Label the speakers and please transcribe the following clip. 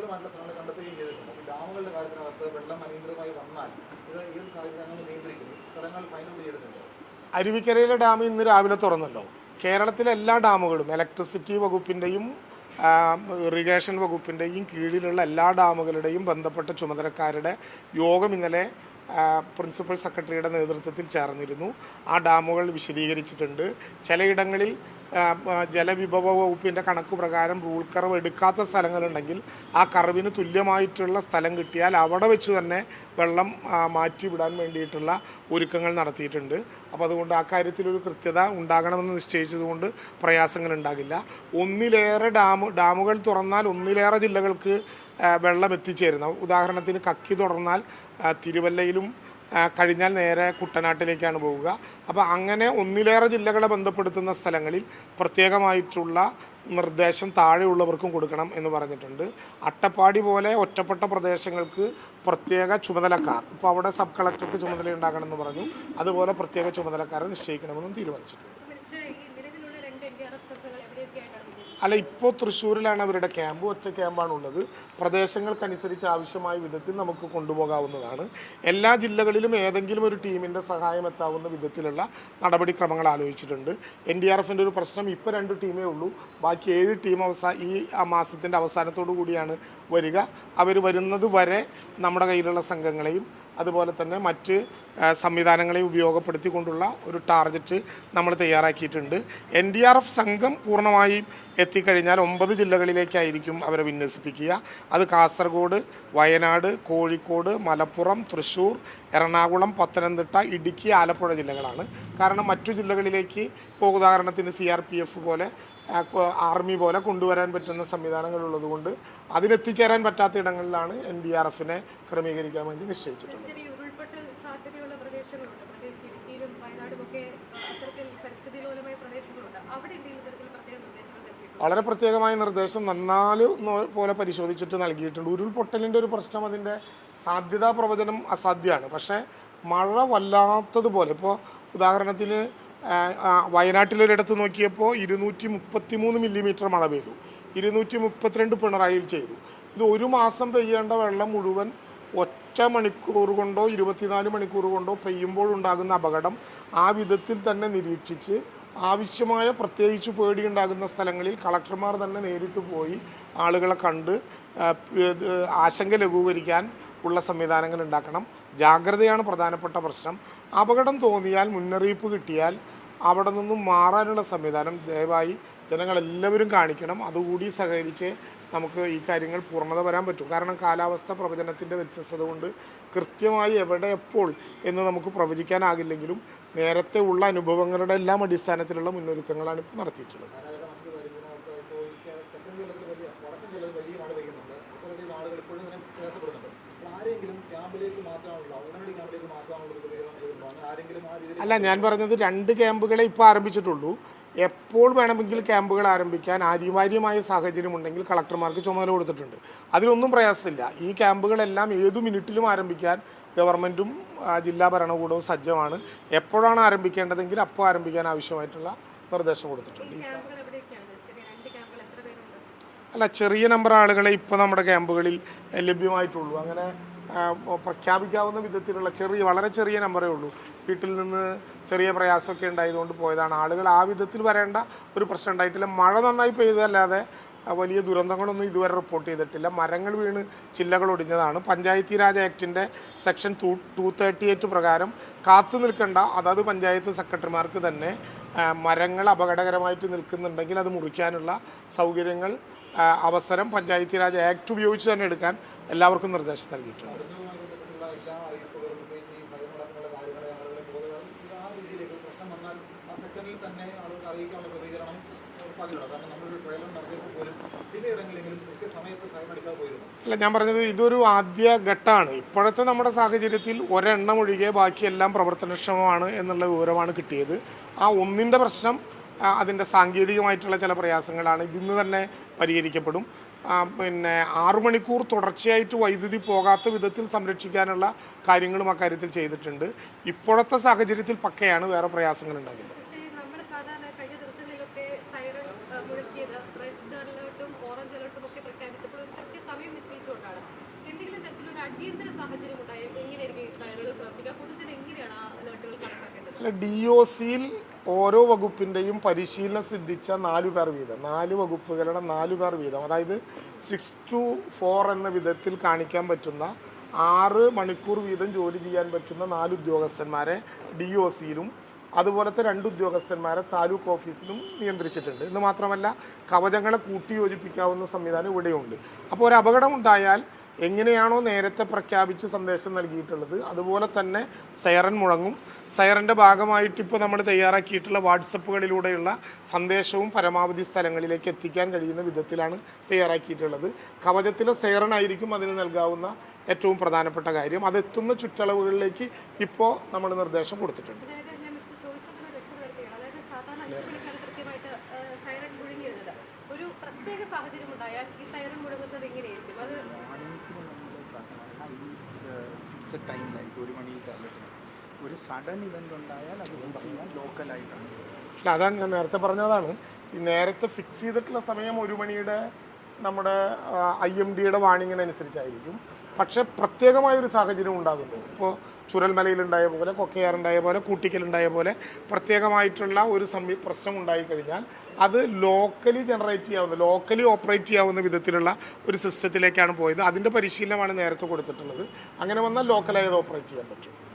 Speaker 1: അനുകൂലമായിട്ടുള്ള സ്ഥലങ്ങൾ കണ്ടെത്തുകയും ചെയ്തിട്ടുണ്ട്. അപ്പോൾ ഡാമുകളുടെ കാര്യത്തിനകത്ത് വെള്ളം അനിയന്ത്രിതമായി വന്നാൽ ഇത് ഈ ഒരു സാഹചര്യം അങ്ങനെ നിയന്ത്രിക്കും ഈ സ്ഥലങ്ങൾ ഫൈനൽ ചെയ്തിട്ടുണ്ട്
Speaker 2: അരുവിക്കരയിലെ ഡാം ഇന്ന് രാവിലെ തുറന്നല്ലോ. കേരളത്തിലെ എല്ലാ ഡാമുകളും ഇലക്ട്രിസിറ്റി വകുപ്പിന്റെയും ഇറിഗേഷൻ വകുപ്പിന്റെയും കീഴിലുള്ള എല്ലാ ഡാമുകളുടെയും ബന്ധപ്പെട്ട ചുമതലക്കാരുടെ യോഗം ഇന്നലെ പ്രിൻസിപ്പൽ സെക്രട്ടറിയുടെ നേതൃത്വത്തിൽ ചേർന്നിരുന്നു. ആ ഡാമുകൾ വിശദീകരിച്ചിട്ടുണ്ട്. ചിലയിടങ്ങളിൽ ജലവിഭവ വകുപ്പിന്റെ കണക്ക് പ്രകാരം റൂൾ കർവ് എടുക്കാത്ത സ്ഥലങ്ങളുണ്ടെങ്കിൽ ആ കർവിന് തുല്യമായിട്ടുള്ള സ്ഥലം കിട്ടിയാൽ അവിടെ വെച്ച് തന്നെ വെള്ളം മാറ്റിവിടാൻ വേണ്ടിയിട്ടുള്ള ഒരുക്കങ്ങൾ നടത്തിയിട്ടുണ്ട്. അപ്പോൾ അതുകൊണ്ട് ആ കാര്യത്തിൽ ഒരു കൃത്യത ഉണ്ടാകണമെന്ന് നിശ്ചയിച്ചതുകൊണ്ട് പ്രയാസങ്ങൾ ഉണ്ടാകില്ല. ഒന്നിലേറെ ഡാം ഡാമുകൾ തുറന്നാൽ ഒന്നിലേറെ ജില്ലകൾക്ക് വെള്ളം എത്തിച്ചേരുന്നത് ഉദാഹരണത്തിന് കക്കി തുടർന്നാൽ തിരുവല്ലയിലും കഴിഞ്ഞാൽ നേരെ കുട്ടനാട്ടിലേക്കാണ് പോവുക അപ്പോൾ അങ്ങനെ ഒന്നിലേറെ ജില്ലകളെ ബന്ധപ്പെടുത്തുന്ന സ്ഥലങ്ങളിൽ പ്രത്യേകമായിട്ടുള്ള നിർദ്ദേശം താഴെയുള്ളവർക്കും കൊടുക്കണം എന്ന് പറഞ്ഞിട്ടുണ്ട്. അട്ടപ്പാടി പോലെ ഒറ്റപ്പെട്ട പ്രദേശങ്ങൾക്ക് പ്രത്യേക ചുമതലക്കാർ. ഇപ്പോൾ അവിടെ സബ് കളക്ടർക്ക് ചുമതല ഉണ്ടാകണമെന്ന് പറഞ്ഞു. അതുപോലെ പ്രത്യേക ചുമതലക്കാരെ നിശ്ചയിക്കണമെന്നും തീരുമാനിച്ചിട്ടുണ്ട്
Speaker 3: മിനിസ്റ്റർ ഈ നിലവിലുള്ള രണ്ട് എൻ ഡി ആർ എഫ് സെന്ററുകൾ എവിടെയൊക്കെയായിട്ടാണ് ഉദ്ദേശിക്കുന്നത്
Speaker 2: അല്ല ഇപ്പോൾ തൃശ്ശൂരിലാണ് അവരുടെ ക്യാമ്പ് ഒറ്റ ക്യാമ്പാണ് ഉള്ളത് പ്രദേശങ്ങൾക്കനുസരിച്ച് ആവശ്യമായ വിധത്തിൽ നമുക്ക് കൊണ്ടുപോകാവുന്നതാണ്. എല്ലാ ജില്ലകളിലും ഏതെങ്കിലും ഒരു ടീമിന്റെ സഹായം എത്താവുന്ന വിധത്തിലുള്ള നടപടിക്രമങ്ങൾ ആലോചിച്ചിട്ടുണ്ട്. എൻ ഡി ആർ എഫിന്റെ ഒരു പ്രശ്നം ഇപ്പോൾ രണ്ട് ടീമേ ഉള്ളൂ. ബാക്കി ഏഴ് ടീം അവസാ ഈ മാസത്തിന്റെ അവസാനത്തോടു കൂടിയാണ് വരിക. അവർ വരുന്നത് വരെ നമ്മുടെ കയ്യിലുള്ള സംഘങ്ങളെയും അതുപോലെ തന്നെ മറ്റ് സംവിധാനങ്ങളെ ഉപയോഗപ്പെടുത്തിക്കൊണ്ടുള്ള ഒരു ടാർഗറ്റ് നമ്മൾ തയ്യാറാക്കിയിട്ടുണ്ട്. എൻ ഡി ആർ എഫ് സംഘം പൂർണമായും എത്തിക്കഴിഞ്ഞാൽ ഒമ്പത് ജില്ലകളിലേക്കായിരിക്കും അവരെ വിന്യസിപ്പിക്കുക. അത് കാസർഗോഡ് വയനാട് കോഴിക്കോട് മലപ്പുറം തൃശ്ശൂർ എറണാകുളം പത്തനംതിട്ട ഇടുക്കി ആലപ്പുഴ ജില്ലകളാണ്. കാരണം മറ്റു ജില്ലകളിലേക്ക് ഇപ്പോൾ ഉദാഹരണത്തിന് സി ആർ പി എഫ് പോലെ ആർമി പോലെ കൊണ്ടുവരാൻ പറ്റുന്ന സംവിധാനങ്ങൾ അതിനെത്തിച്ചേരാൻ പറ്റാത്ത ഇടങ്ങളിലാണ് എൻ ഡി ആർ എഫിനെ ക്രമീകരിക്കാൻ വേണ്ടി നിശ്ചയിച്ചിട്ടുള്ളത്. വളരെ പ്രത്യേകമായ നിർദ്ദേശം നന്നാൽ പോലെ പരിശോധിച്ചിട്ട് നൽകിയിട്ടുണ്ട്. ഉരുൾപൊട്ടലിന്റെ ഒരു പ്രശ്നം അതിന്റെ സാധ്യതാ പ്രവചനം അസാധ്യമാണ്. പക്ഷേ മഴ വല്ലാത്തതുപോലെ ഇപ്പോൾ ഉദാഹരണത്തിന് വയനാട്ടിലൊരിടത്ത് നോക്കിയപ്പോൾ ഇരുന്നൂറ്റി മുപ്പത്തി മൂന്ന് മില്ലിമീറ്റർ മഴ പെയ്തു. ഇരുന്നൂറ്റി മുപ്പത്തിരണ്ട് പിണറായിയിൽ ചെയ്തു. ഇത് ഒരു മാസം പെയ്യേണ്ട വെള്ളം മുഴുവൻ ഒറ്റ മണിക്കൂർ കൊണ്ടോ ഇരുപത്തിനാല് മണിക്കൂർ കൊണ്ടോ പെയ്യുമ്പോഴുണ്ടാകുന്ന അപകടം ആ വിധത്തിൽ തന്നെ നിരീക്ഷിച്ച് ആവശ്യമായ പ്രത്യേകിച്ച് പേടിയുണ്ടാകുന്ന സ്ഥലങ്ങളിൽ കളക്ടർമാർ തന്നെ നേരിട്ട് പോയി ആളുകളെ കണ്ട് ആശങ്ക ലഘൂകരിക്കാൻ ഉള്ള സംവിധാനങ്ങൾ ഉണ്ടാക്കണം. ജാഗ്രതയാണ് പ്രധാനപ്പെട്ട പ്രശ്നം. അപകടം തോന്നിയാൽ മുന്നറിയിപ്പ് കിട്ടിയാൽ അവിടെ നിന്നും മാറാനുള്ള സംവിധാനം ദയവായി ജനങ്ങളെല്ലാവരും കാണിക്കണം. അതുകൂടി സഹകരിച്ച് നമുക്ക് ഈ കാര്യങ്ങൾ പൂർണത വരാൻ പറ്റും. കാരണം കാലാവസ്ഥ പ്രവചനത്തിന്റെ വ്യത്യസ്തത കൊണ്ട് കൃത്യമായി എവിടെ എപ്പോൾ എന്ന് നമുക്ക് പ്രവചിക്കാനാകില്ലെങ്കിലും നേരത്തെ ഉള്ള അനുഭവങ്ങളുടെ എല്ലാം അടിസ്ഥാനത്തിലുള്ള മുന്നൊരുക്കങ്ങളാണ് ഇപ്പോൾ നടത്തിയിട്ടുള്ളത്. അല്ല ഞാൻ പറഞ്ഞത് രണ്ട് ക്യാമ്പുകളെ ഇപ്പോൾ ആരംഭിച്ചിട്ടുള്ളൂ. എപ്പോൾ വേണമെങ്കിൽ ക്യാമ്പുകൾ ആരംഭിക്കാൻ അനിവാര്യമായ സാഹചര്യം ഉണ്ടെങ്കിൽ കളക്ടർമാർക്ക് ചുമതല കൊടുത്തിട്ടുണ്ട്. അതിലൊന്നും പ്രയാസമില്ല. ഈ ക്യാമ്പുകളെല്ലാം ഏതു മിനിറ്റിലും ആരംഭിക്കാൻ ഗവൺമെന്റും ജില്ലാ ഭരണകൂടവും സജ്ജമാണ്. എപ്പോഴാണ് ആരംഭിക്കേണ്ടതെങ്കിൽ അപ്പോൾ ആരംഭിക്കാൻ ആവശ്യമായിട്ടുള്ള നിർദ്ദേശം കൊടുത്തിട്ടുണ്ട്. അല്ല ചെറിയ നമ്പർ ആളുകളെ ഇപ്പോൾ നമ്മുടെ ക്യാമ്പുകളിൽ ലഭ്യമായിട്ടുള്ളൂ. അങ്ങനെ പ്രഖ്യാപിക്കാവുന്ന വിധത്തിലുള്ള ചെറിയ വളരെ ചെറിയ നമ്പറേ ഉള്ളൂ. വീട്ടിൽ നിന്ന് ചെറിയ പ്രയാസമൊക്കെ ഉണ്ടായതുകൊണ്ട് പോയതാണ്. ആളുകൾ ആ വിധത്തിൽ വരേണ്ട ഒരു പ്രശ്നം ഉണ്ടായിട്ടില്ല. മഴ നന്നായി പെയ്തതല്ലാതെ വലിയ ദുരന്തങ്ങളൊന്നും ഇതുവരെ റിപ്പോർട്ട് ചെയ്തിട്ടില്ല. മരങ്ങൾ വീണ് ചില്ലകൾ ഒടിഞ്ഞതാണ്. Panchayati Raj ആക്ടിന്റെ section two two thirty eight പ്രകാരം കാത്തു നിൽക്കേണ്ട. അതാത് പഞ്ചായത്ത് സെക്രട്ടറിമാർക്ക് തന്നെ മരങ്ങൾ അപകടകരമായിട്ട് നിൽക്കുന്നുണ്ടെങ്കിൽ അത് മുറിക്കാനുള്ള സൗകര്യങ്ങൾ അവസരം പഞ്ചായത്തി രാജ് ആക്ട് ഉപയോഗിച്ച് തന്നെ എടുക്കാൻ എല്ലാവർക്കും നിർദ്ദേശം നൽകിയിട്ടുണ്ട്. അല്ല ഞാൻ പറഞ്ഞത് ഇതൊരു ആദ്യ ഘട്ടമാണ്. ഇപ്പോഴത്തെ നമ്മുടെ സാഹചര്യത്തിൽ ഒരെണ്ണം ഒഴികെ ബാക്കിയെല്ലാം പ്രവർത്തനക്ഷമമാണ് എന്നുള്ള വിവരമാണ് കിട്ടിയത്. ആ ഒന്നിന്റെ പ്രശ്നം അതിന്റെ സാങ്കേതികമായിട്ടുള്ള ചില പ്രയാസങ്ങളാണ് ഇതിന്ന് തന്നെ പരിഹരിക്കപ്പെടും. പിന്നെ ആറു മണിക്കൂർ തുടർച്ചയായിട്ട് വൈദ്യുതി പോകാത്ത വിധത്തിൽ സംരക്ഷിക്കാനുള്ള കാര്യങ്ങളും അക്കാര്യത്തിൽ ചെയ്തിട്ടുണ്ട്. ഇപ്പോഴത്തെ സാഹചര്യത്തിൽ പക്കയാണ് വേറെ പ്രയാസങ്ങൾ ഉണ്ടാകില്ല അല്ല ഡി ഒ സിയിൽ ഓരോ വകുപ്പിന്റെയും പരിശീലനം സിദ്ധിച്ച നാലു പേർ വീതം. നാല് വകുപ്പുകളുടെ നാലു പേർ വീതം. അതായത് സിക്സ് ടു ഫോർ എന്ന വിധത്തിൽ കാണിക്കാൻ പറ്റുന്ന ആറ് മണിക്കൂർ വീതം ജോലി ചെയ്യാൻ പറ്റുന്ന നാല് ഉദ്യോഗസ്ഥന്മാരെ ഡി ഒ സിയിലും അതുപോലത്തെ രണ്ട് ഉദ്യോഗസ്ഥന്മാരെ താലൂക്ക് ഓഫീസിലും നിയന്ത്രിച്ചിട്ടുണ്ട്. എന്ന് മാത്രമല്ല കവചങ്ങളെ കൂട്ടിയോജിപ്പിക്കാവുന്ന സംവിധാനം ഇവിടെയുണ്ട്. അപ്പോൾ ഒരു അപകടം ഉണ്ടായാൽ എങ്ങനെയാണോ നേരത്തെ പ്രഖ്യാപിച്ച് സന്ദേശം നൽകിയിട്ടുള്ളത്. അതുപോലെ തന്നെ സൈറൻ മുഴങ്ങും. സൈറന്റെ ഭാഗമായിട്ട് ഇപ്പോൾ നമ്മൾ തയ്യാറാക്കിയിട്ടുള്ള വാട്സപ്പുകളിലൂടെയുള്ള സന്ദേശവും പരമാവധി സ്ഥലങ്ങളിലേക്ക് എത്തിക്കാൻ കഴിയുന്ന വിധത്തിലാണ് തയ്യാറാക്കിയിട്ടുള്ളത്. കവചത്തിലെ സൈറൻ ആയിരിക്കും അതിന് നൽകാവുന്ന ഏറ്റവും പ്രധാനപ്പെട്ട കാര്യം. അതെത്തുന്ന ചുറ്റളവുകളിലേക്ക് ഇപ്പോൾ നമ്മൾ നിർദ്ദേശം കൊടുത്തിട്ടുണ്ട്
Speaker 3: അതായത് ഞാൻ മിസ്റ്റർ ചോദിച്ചതിന് വ്യക്തത വരുത്തുകയാണ് അതായത് സാധാരണ അഞ്ച് മണിക്കാണ് കൃത്യമായിട്ട് ആ, സൈറൺ മുഴങ്ങി വരുന്നത് ഒരു പ്രത്യേക ഈ അത്
Speaker 4: ഒരു ഒരു സഡൻ ഉണ്ടായാൽ അത്
Speaker 2: അല്ല അതാണ് ഞാൻ നേരത്തെ പറഞ്ഞതാണ്. ഈ നേരത്തെ ഫിക്സ് ചെയ്തിട്ടുള്ള സമയം ഒരു മണിയുടെ നമ്മുടെ ഐ എം ഡിയുടെ വാണിങ്ങിനനുസരിച്ചായിരിക്കും പക്ഷേ പ്രത്യേകമായ ഒരു സാഹചര്യം ഉണ്ടാകുന്നു. ഇപ്പോൾ ചുരൽമലയിലുണ്ടായ പോലെ കൊക്കയാറുണ്ടായ പോലെ കൂട്ടിക്കലുണ്ടായ പോലെ പ്രത്യേകമായിട്ടുള്ള ഒരു സംവി പ്രശ്നം ഉണ്ടായിക്കഴിഞ്ഞാൽ അത് ലോക്കലി ജനറേറ്റ് ചെയ്യാവുന്ന ലോക്കലി ഓപ്പറേറ്റ് ചെയ്യാവുന്ന വിധത്തിലുള്ള ഒരു സിസ്റ്റത്തിലേക്കാണ് പോയത്. അതിന്റെ പരിശീലനമാണ് നേരത്തെ കൊടുത്തിട്ടുള്ളത്. അങ്ങനെ വന്നാൽ ലോക്കലായി ഓപ്പറേറ്റ് ചെയ്യാൻ പറ്റും.